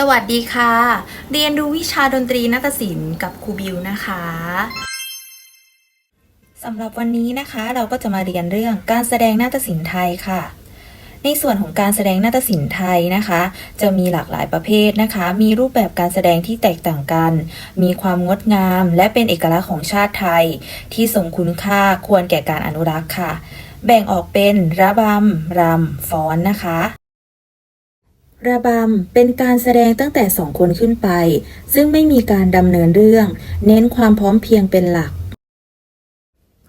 สวัสดีค่ะ เรียนรู้วิชาดนตรีนาฏศิลป์กับครูบิวนะคะสำหรับวันนี้นะคะเราก็จะมาเรียนเรื่องการแสดงนาฏศิลป์ไทยค่ะ ในส่วนของการแสดงนาฏศิลป์ไทยนะคะ จะมีหลากหลายประเภทนะคะ มีรูปแบบการแสดงที่แตกต่างกัน มีความงดงาม และเป็นเอกลักษณ์ของชาติไทย ที่ทรงคุณค่าควรแก่การอนุรักษ์ค่ะ แบ่งออกเป็นระบำรำฟ้อนนะคะ ระบำเป็นการแสดงตั้งแต่สองคนขึ้นไป ซึ่งไม่มีการดำเนินเรื่อง เน้นความพร้อมเพียงเป็นหลัก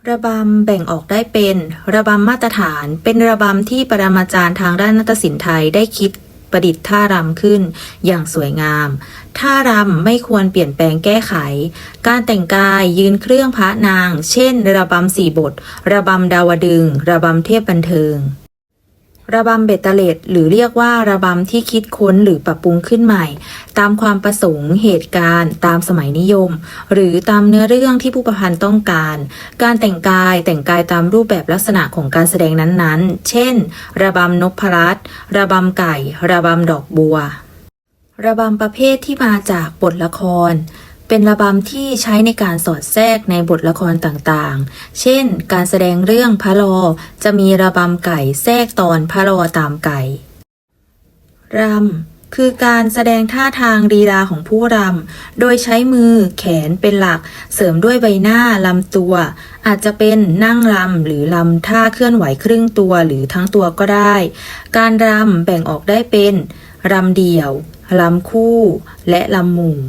ระบำแบ่งออกได้เป็น ระบำมาตรฐาน เป็นระบำที่ปรมาจารย์ทางด้านนาฏศิลป์ไทยได้คิดประดิษฐ์ท่ารำขึ้นอย่างสวยงาม ท่ารำไม่ควรเปลี่ยนแปลงแก้ไข การแต่งกายยืนเครื่องพระนาง เช่น ระบำสี่บท ระบำดาวดึง ระบำเทพบันเทิง ระบำเบตเตเลดหรือเรียกว่าระบำที่คิดค้นหรือปรับปรุงขึ้นใหม่ ตามความประสงค์เหตุการณ์ ตามสมัยนิยม หรือตามเนื้อเรื่องที่ผู้ประพันธ์ต้องการ การแต่งกายแต่งกายตามรูปแบบลักษณะของการแสดงนั้นๆ เช่น ระบำนพรัตระบำไก่ ระบำดอกบัว ระบำประเภทที่มาจากบทละคร เป็นระบำที่ใช้ในการสอดแทรกในบทละครต่างๆ เช่น การแสดงเรื่องพระลอจะมีระบำไก่แทรกตอนพระลอตามไก่รำคือการแสดงท่าทางลีลาของผู้รำ โดยใช้มือแขนเป็นหลัก เสริมด้วยใบหน้าลำตัว อาจจะเป็นนั่งรำหรือลำท่าเคลื่อนไหวครึ่งตัวหรือทั้งตัวก็ได้ การรำแบ่งออกได้เป็นรำเดี่ยวรำคู่ และรำหมู่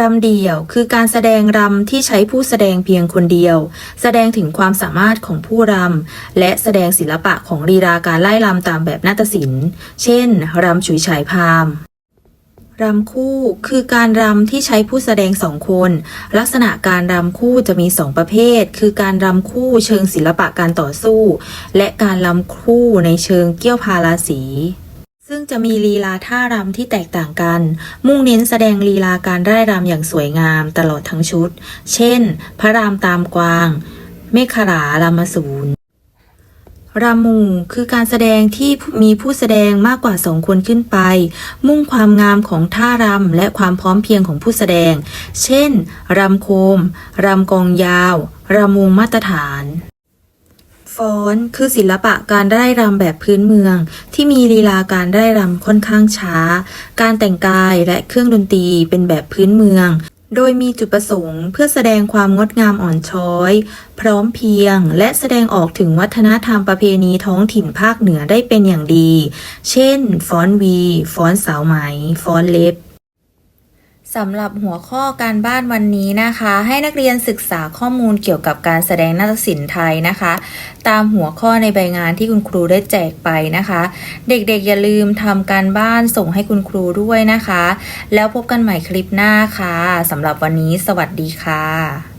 รำเดี่ยวคือการแสดงรำที่ใช้ผู้แสดงเพียงคนเดียว แสดงถึงความสามารถของผู้รำและแสดงศิลปะของลีลาการไล่รำตามแบบนาฏศิลป์ เช่นรำฉุยฉายพามรำคู่คือการรำที่ใช้ผู้แสดงสองคน ลักษณะการรำคู่จะมีสองประเภท คือการรำคู่เชิงศิลปะการต่อสู้ และการรำคู่ในเชิงเกี่ยวพาราสี ซึ่งจะมีลีลาท่ารำที่แตกต่างกัน มุ่งเน้นแสดงลีลาการร่ายรำอย่างสวยงามตลอดทั้งชุด เช่น พระรามตามกวาง เมฆขลารามสูรรำมูคือการแสดงที่มีผู้แสดงมากกว่าสองคนขึ้นไป มุ่งความงามของท่ารำและความพร้อมเพียงของผู้แสดง เช่นรำโคมรำกองยาวรำวงมาตรฐาน ฟ้อนคือศิลปะการไร่รำแบบพื้นเมือง ที่มีลีลาการไร่รำค่อนข้างช้า การแต่งกายและเครื่องดนตรีเป็นแบบพื้นเมือง โดยมีจุดประสงค์เพื่อแสดงความงดงามอ่อนช้อย พร้อมเพรียง และแสดงออกถึงวัฒนธรรมประเพณีท้องถิ่นภาคเหนือได้เป็นอย่างดี เช่น ฟ้อนวี ฟ้อนสาวไหม ฟ้อนเล็บ สำหรับหัวข้อการบ้านวันนี้นะคะ ให้นักเรียนศึกษาข้อมูลเกี่ยวกับการแสดงนาฏศิลป์ไทยนะคะ ตามหัวข้อในใบงานที่คุณครูได้แจกไปนะคะ เด็กๆอย่าลืมทำการบ้านส่งให้คุณครูด้วยนะคะ แล้วพบกันใหม่คลิปหน้าค่ะสำหรับวันนี้สวัสดีค่ะ